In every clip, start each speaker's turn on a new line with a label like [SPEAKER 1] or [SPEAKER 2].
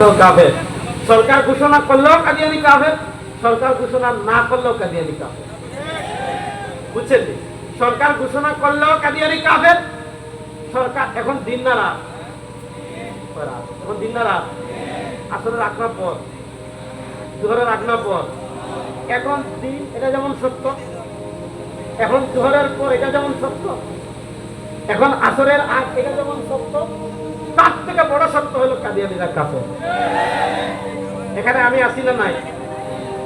[SPEAKER 1] কাফের। সরকার ঘোষণা করলেও কাদিয়ানি কাফের, সরকার ঘোষণা না করলেও কাদিয়ানি কাফের। বুঝছেন সরকার ঘোষণা করলেও কাদিয়ানি কাফের, সরকার এখন দিন না রাত। এখন দিন না রাত? আসলে রাখনা পর। রাখনা পর। এখন দিন, এটা যেমন সত্য, এখন জোহরের পর এটা যেমন সত্য, এখন আসরের আগ এটা যেমন সত্য তার থেকে বড় সত্য হলো কাদিয়ানিরা কাফের এখানে আমি আসি না নাই?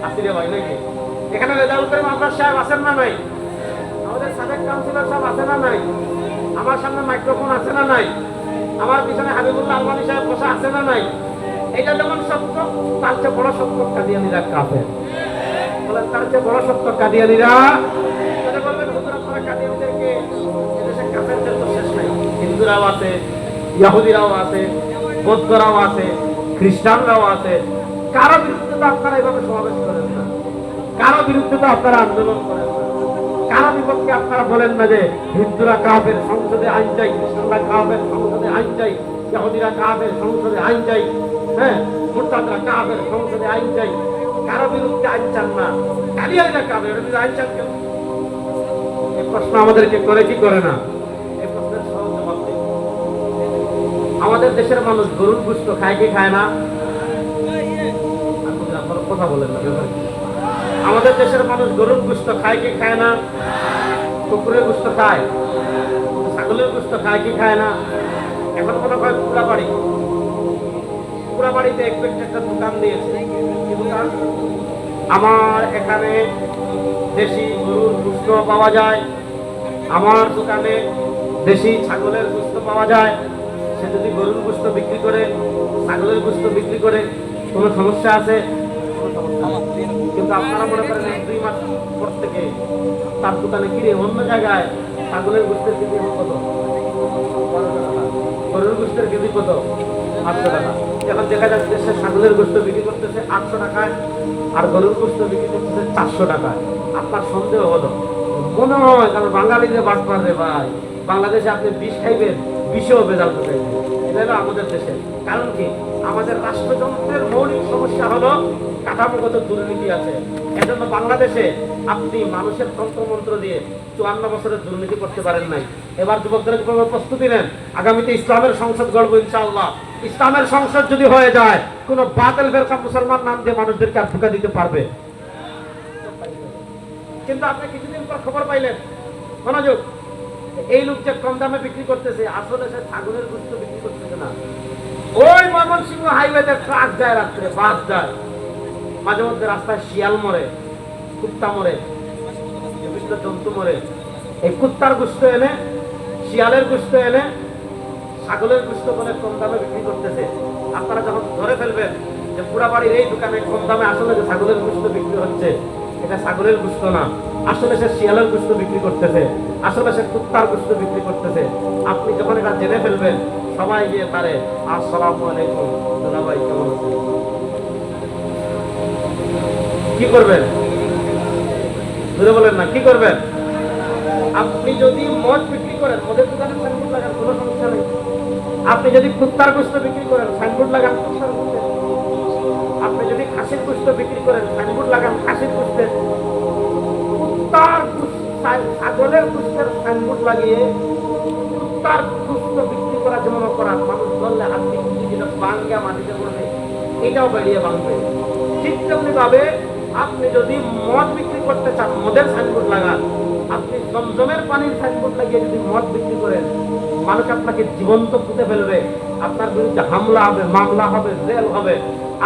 [SPEAKER 1] আসি রে ভাই নাকি এখানে রেজাউল করিম আপনার সাহেব আছেন না নাই? আমাদের সাবেক কাউন্সিলর সাহেব আছে না নাই? আমার সামনে মাইক্রোফোন আছে না নাই? আমার পিছনে হাবিবুল্লাহ আলমানি সাহেব বসা আছে না নাই? এটা যেমন সত্য তার চেয়ে বড় সত্য কাদিয়ানিরা কাফের বলেন, তার চেয়ে বড় সত্য কাদিয়ানিরা বলবেন হুজুর আপনারা কাদিয়ানিদেরকে এদেশে কাফেরদের তো শেষ নাই। হিন্দুরাও আছে ইহুদিরাও আছে বৌদ্ধরাও আছে, খ্রিস্টানরাও আছে। কারও বিরুদ্ধে তো আপনারা এভাবে সমাবেশ করেন না। কারও বিরুদ্ধে তো আপনারা আন্দোলন করেন না। কারও বিপক্ষে আপনারা বলেন না যে হিন্দুরা কাফের, সংসদে আইন চাই, খ্রিস্টানরা কাফের, সংসদে আইন চাই ইহুদিরা কাফের, সংসদে আইন চাই হ্যাঁ মুরতাদরা কাফের, সংসদে আইন চাই। কারও বিরুদ্ধে আইন চান না। এর বিরুদ্ধে আইন চান কেন? প্রশ্ন আমাদেরকে করে কি করে না? আমাদের দেশের মানুষ গরুর গুস্ত খায় কি খায় না? কথা বলেন আমাদের দেশের মানুষ গরুর গুস্ত খায় কি খায় না? কুকুরের গুস্ত খায়? ছাগলের গুস্ত খায় কি খায় না? এখন মনে হয় পুরা বাড়ি পুরা বাড়িতে এক ব্যক্তি একটা দোকান দিয়েছে। আমার এখানে দেশি গরুর গুস্ত পাওয়া যায়। আমার দোকানে দেশি ছাগলের গুস্ত পাওয়া যায়। সে যদি গরুর গোস্ত বিক্রি করে, ছাগলের গোস্ত বিক্রি করে, কোনো সমস্যা আছে। কিন্তু আপনারা মনে করেন এক দুই মাস পর থেকে তার দোকানে কিনে অন্য জায়গায় ছাগলের গোস্তের কেজি কত? গরুর গোস্তের কেজি কত? আটশো টাকা। এখন দেখা যাচ্ছে সে ছাগলের গোস্ত বিক্রি করতেছে আটশো টাকায়, আর গরুর গোস্ত বিক্রি করতেছে চারশো টাকায়। আপনার সন্দেহ হলো? মনে হয় কারণ বাঙালিদের বাদ পারবে ভাই। বাংলাদেশে আপনি বিষ খাইবেন বিষেও বেজাল ঢুকাইবেন এটা হলো আমাদের দেশে কারণ কি? আমাদের রাষ্ট্রযন্ত্রের মৌলিক সমস্যা হলো কাঠামোগত দুর্নীতি আছে। এজন্য বাংলাদেশে আপনি মানুষের তন্ত্রমন্ত্র দিয়ে চুয়ান্ন বছরের দুর্নীতি করতে পারেন নাই। এবার যুবকদের প্রস্তুতি নেন। আগামীতে ইসলামের সংসদ গড়বো ইনশাআল্লাহ। ইসলামের সংসদ যদি হয়ে যায়, কোন বাতিল ফেরকা মুসলমান নাম দিয়ে মানুষদেরকে আর ঢুকা দিতে পারবে। কিন্তু আপনি কিছুদিন পর খবর পাইলেন। মনোযোগ এই লোক যে কম দামে বিক্রি করতেছে, আসলে সে ছাগলের গুস্ত বিক্রি করতেছে না। ওই ময়মনসিংহ হাইওয়েতে ট্রাক যায় রাত্রে, বাস যায়। মাঝে মধ্যে রাস্তায় শিয়াল মরে, কুত্তা মরে জন্তু মরে। এই কুত্তার গুস্ত এনে, শিয়ালের গুস্ত এনে, ছাগলের গুস্ত বলে কম দামে বিক্রি করতেছে। আপনারা যখন ধরে ফেলবেন যে পুরা বাড়ির এই দোকানে কম দামে আসলে যে ছাগলের গুস্ত বিক্রি হচ্ছে, এটা ছাগলের গুস্ত না। আসলে সে শিয়ালের গুস্ত বিক্রি করতেছে, আসলে সে কুত্তার গুস্ত বিক্রি করতেছে। আপনি যখন এটা জেনে ফেলবেন, সবাই গিয়ে তারে আসসালামু আলাইকুম কেমন কি করবেন? ধরে বলেন না, কি করবেন? আপনি যদি মদ বিক্রি করেন, মদের দোকানে সাইনবোর্ড লাগান কোনো সমস্যা নেই। আপনি যদি কুত্তার গোস্ত বিক্রি করেন, সাইনবোর্ড লাগান আপনি যদি খাসির গোস্ত বিক্রি করেন, সাইনবোর্ড লাগান, খাসির গোস্তের। কুত্তার ছাগলের গোস্তের সাইনবোর্ড লাগিয়ে কুত্তার গোস্ত বিক্রি করা যেমন অপরাধ, মানুষ ধরলে হাত বিক্রি যেটা বাঙ্গা মাটিতে পড়বে, এটাও বেরিয়ে ভাঙবে ঠিক তেমনি ভাবে আপনি যদি মদ বিক্রি করতে চান, মদের সাইনবোর্ড লাগান, আপনি জমজমের পানির সাইনবোর্ড লাগিয়ে যদি মদ বিক্রি করেন, মানুষ আপনাকে জীবন্ত পুঁতে ফেলবে, আপনার বিরুদ্ধে হামলা হবে, মামলা হবে, জেল হবে।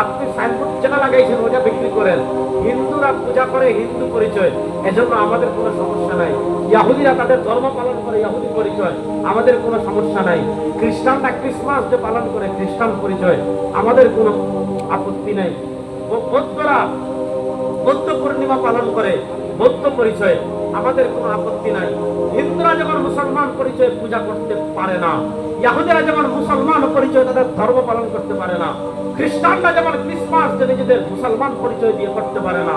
[SPEAKER 1] আপনি সাইনবোর্ড যেটা লাগাইছেন ওটা বিক্রি করেন। হিন্দুরা পূজা করে, হিন্দু পরিচয়। এজন্য আমাদের কোনো সমস্যা নাই। ইয়াহুদিরা তাদের ধর্ম পালন করে, ইয়াহুদি পরিচয়। আমাদের কোনো সমস্যা নাই। খ্রিস্টানরা ক্রিসমাস যে পালন করে, খ্রিস্টান পরিচয়। আমাদের কোনো আপত্তি নাই। বৌদ্ধরা বৌদ্ধ পূর্ণিমা পালন করে, বৌদ্ধ পরিচয়। আমাদের কোনো আপত্তি নাই। হিন্দুরা যেমন মুসলমান পরিচয় পূজা করতে পারে না ইয়াহুদিরা যেমন মুসলমান পরিচয় তাদের ধর্ম পালন করতে পারে না, খ্রিস্টানরা যেমন ক্রিসমাস নিজেদের মুসলমান পরিচয় দিয়ে করতে পারে না,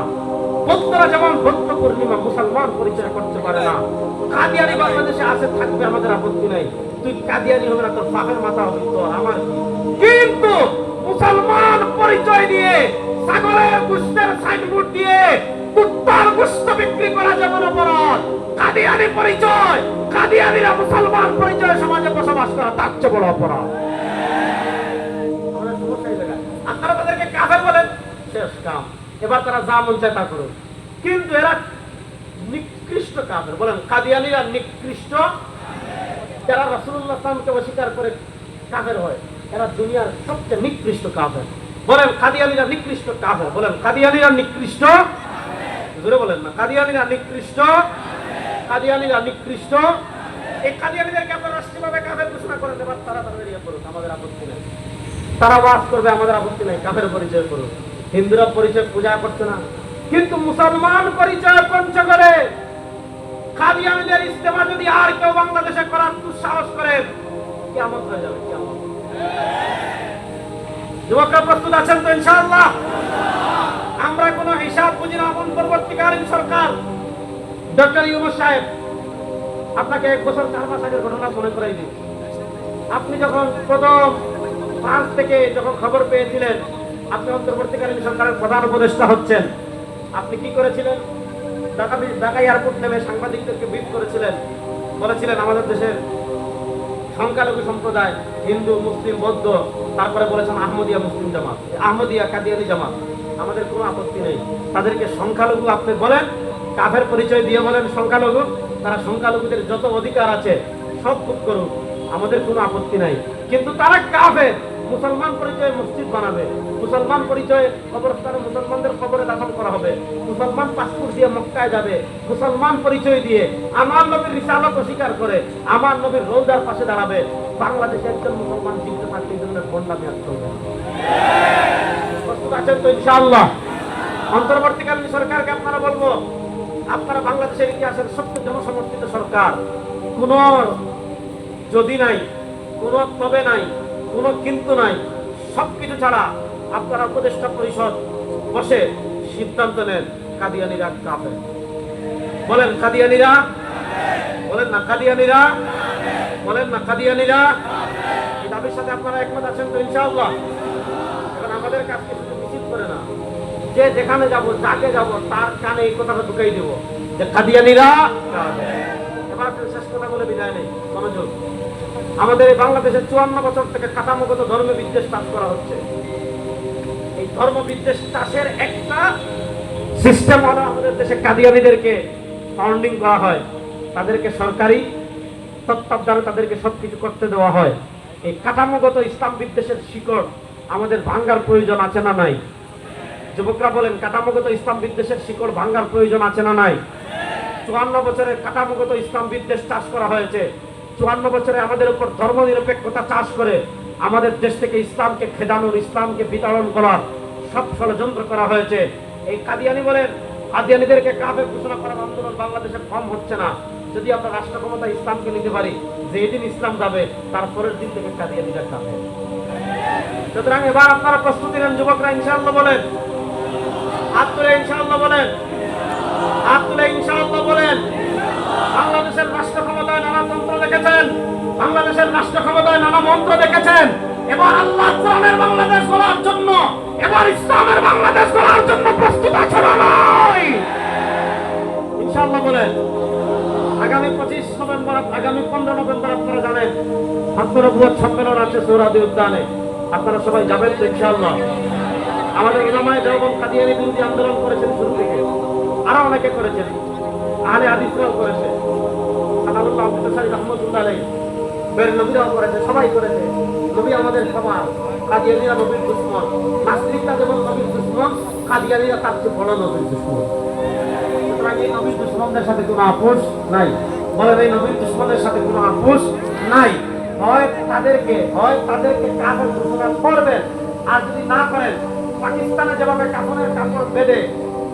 [SPEAKER 1] বৌদ্ধরা যেমন বৌদ্ধ পূর্ণিমা মুসলমান পরিচয় করতে পারে না, কাদিয়ানি বাংলাদেশে আছে, থাকবে আমাদের আপত্তি নাই। তুই কাদিয়ানি হবে না, তোর পাখের মাথা হবে তো আমার কিন্তু মুসলমান পরিচয় দিয়ে ছাগলের গুস্তের সাইনবোর্ড দিয়ে কুত্তার গুস্ত বিক্রি করা যেমন অপরাধ কাদিয়ানি পরিচয়, কাদিয়ানিরা মুসলমান পরিচয় সমাজে বসবাস করা, তার চেয়ে বড় অপরাধ। এবার তারা যা মন চায় তা করুন কিন্তু এরা নিকৃষ্ট কাফের। বলেন, কাদিয়ানিরা নিকৃষ্ট? যারা রাসূলুল্লাহ সাল্লামকে অস্বীকার করে কাফের হয়, এরা দুনিয়ার সবচেয়ে নিকৃষ্ট কাফের। বলেন, কাদিয়ানিরা নিকৃষ্ট কাফের। বলেন, কাদিয়ানিরা নিকৃষ্ট? জোরে বলেন না। কাদিয়ানিরা নিকৃষ্ট কাদিয়ানিরা নিকৃষ্ট। এই কাদিয়ানিদেরকে আপনারা রাষ্ট্রীয়ভাবে কাফের ঘোষণা করে দেবার তারা তাদের ইয়ে করুক, আমাদের আপত্তি নেই। তারা বাস করবে, আমাদের আপত্তি নেই, কাফের পরিচয় করুক। হিন্দুরা পরিচয় পূজা করছে না। কিন্তু মুসলমান পরিচয় পঞ্চগড়ে কাদিয়ানিদের ইস্তেমা যদি আর কেউ বাংলাদেশে করার দুঃসাহস করেন কেমন হয়ে যাবে কেমন যুবকরা প্রস্তুত আছেন তো, ইনশাআল্লাহ? আমরা কোনো হিসাব বুঝি না অন্তর্বর্তীকালীন সরকার, ডক্টর ইউনুস সাহেব, আপনাকে এক বছর চার মাস আগের ঘটনা মনে করাই দিই আপনি যখন প্রথম ফ্রান্স থেকে যখন খবর পেয়েছিলেন, আপনি অন্তর্বর্তীকালীন সরকারের প্রধান উপদেষ্টা হচ্ছেন। আপনি কি করেছিলেন? ঢাকা ঢাকা এয়ারপোর্ট নেমে সাংবাদিকদেরকে ব্রিফ করেছিলেন। বলেছিলেন, আমাদের দেশের সংখ্যালঘু সম্প্রদায়, হিন্দু, মুসলিম, বৌদ্ধ, তারপরে বলেছেন, আহমদিয়া মুসলিম জামাত, আহমদিয়া কাদিয়ানি জামাত। আমাদের কোনো আপত্তি নেই। তাদেরকে সংখ্যালঘু আপনি বলেন, কাফের পরিচয় দিয়ে বলেন সংখ্যালঘু, তারা সংখ্যালঘুদের যত অধিকার আছে সব ভোগ করুক, আমাদের কোনো আপত্তি নাই। কিন্তু তারা কাফের, মুসলমান পরিচয়ে মসজিদ বানাবে, মুসলমান পরিচয়ে কবরস্থানে মুসলমানদের কবরে দাফন করা হবে, মুসলমান পাসপোর্ট দিয়ে মক্কায় যাবে, মুসলমান পরিচয় দিয়ে আমার নবীর রিসালত অস্বীকার করে আমার নবীর রোজার পাশে দাঁড়াবে। বাংলাদেশে একজন মুসলমান জীবিত থাকতে ধরনের বন্যা না। প্রস্তুত আছেন তো ইনশাআল্লাহ। অন্তর্বর্তীকালীন সরকারকে আপনারা বলব, আপনারা বাংলাদেশের ইতিহাসের সবচেয়ে জনসমর্থিত সরকার। কোন যদি নাই, কোন তবে নাই, কোন কিন্তু নাই, সবকিছু ছাড়া আপনারা উপদেষ্টা পরিষদ বসে সিদ্ধান্ত নেন কাদিয়ানিরা কাপে। বলেন কাদিয়ানিরা? বলেন না কাদিয়ানিরা? বলেন না কাদিয়ানিরা? দাবির সাথে আপনারা একমত আছেন তো ইনশাআল্লাহ? আমাদের কাছে মিছিল করে না। যে যেখানে যাব, যাকে যাব, তার কানে এই কথাটা ঢুকাই দেব। যে এবার শেষ কথা বলে বিদায় নেই, মনোযোগ। আমাদের এই বাংলাদেশের চুয়ান্ন বছর থেকে কাঠামোগত ধর্ম বিদ্বেষ চাষ করা হচ্ছে। এই ধর্ম বিদ্বেষ চাষের একটা সিস্টেম হলো আমাদের দেশে কাদিয়ানিদেরকে ফাউন্ডিং করা হয়। তাদেরকে সরকারি তত্ত্বাবধানে তাদেরকে সবকিছু করতে দেওয়া হয়। এই কাঠামোগত ইসলাম বিদ্বেষের শিকড় আমাদের ভাঙ্গার প্রয়োজন আছে না নাই? যুবকরা বলেন, কাঠামোগত ইসলাম বিদ্বেষের শিকড় ভাঙ্গার প্রয়োজন আছে না নাই? চুয়ান্ন বছরের কাঠামোগত ইসলাম বিদ্বেষ চাষ করা হয়েছে। চুয়ান্ন বছরে আমাদের উপর ধর্ম নিরপেক্ষতা চাষ করে আমাদের দেশ থেকে ইসলামকে খেদানোর, ইসলামকে বিতরণ করার সব ষড়যন্ত্র করা হয়েছে। এই কাদিয়ানি বলেন, কাদিয়ানিদেরকে কাফের ঘোষণা করার আন্দোলন বাংলাদেশে কম হচ্ছে না। যদি আমরা রাষ্ট্র ক্ষমতা ইসলামকে নিতে পারি যে এদিন ইসলাম যাবে তারপরের দিন থেকে কাদিয়ানিরা যাবে সুতরাং এবার আপনারা প্রস্তুতি নেন, যুবকরা ইনশাআল্লাহ বলেন। হাত তুলে ইনশাআল্লাহ বলেন। হাত তুলে ইনশাআল্লাহ বলেন। বাংলাদেশের রাষ্ট্র ক্ষমতায় নানা তন্ত্র দেখেছেন। বাংলাদেশের রাষ্ট্র ক্ষমতায় নানা মন্ত্র দেখেছেন। এবার আল্লাহ কোরআনের বাংলাদেশ গড়ার জন্য, এবার ইসলামের বাংলাদেশ গড়ার জন্য প্রস্তুত আছে নয় ইনশাআল্লাহ বলেন। আগামী পঁচিশ নভেম্বর, আগামী পনেরো নভেম্বর আপনারা জানেন আত্মনবুয় সম্মেলন আছে সৌরাদি উদ্যানে। আপনারা সবাই যাবেন তো ইনশাআল্লাহ। আমাদের ইমামায় দেওবন কাদিয়ানি বিরোধী আন্দোলন করেছেন শুরু থেকে, আরও অনেকে করেছেন, আহলে হাদিসরাও করেছে। করেছে, সবাই করেছে। নবী আমাদের নাস্তিকরা যেমন সাথে কোনো আপোষ নাই। বলেন এই নবীর দুশ্মনের সাথে কোনো আপোষ নাই। হয় তাদেরকে হয় তাদেরকে কাফের ঘোষণা করবেন। আর যদি না করেন, পাকিস্তানে যেভাবে কাপড়ের কাপড় বেঁধে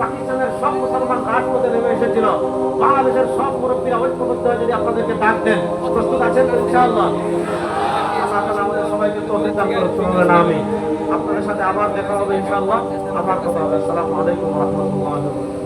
[SPEAKER 1] পাকিস্তানের সব মুসলমান রাজপথে নেমে এসেছিল, বাংলাদেশের সব মুরব্বীরা ঐক্যবদ্ধ হয়ে যদি আপনাদেরকে ডাক দেন, প্রস্তুত আছেন ইনশাআল্লাহ? আমাদের সবাইকে আমি আপনাদের সাথে আবার দেখা হবে ইনশাআল্লাহ। আবার কথা হবে। আসসালামু আলাইকুম রাহমাতুল্লাহি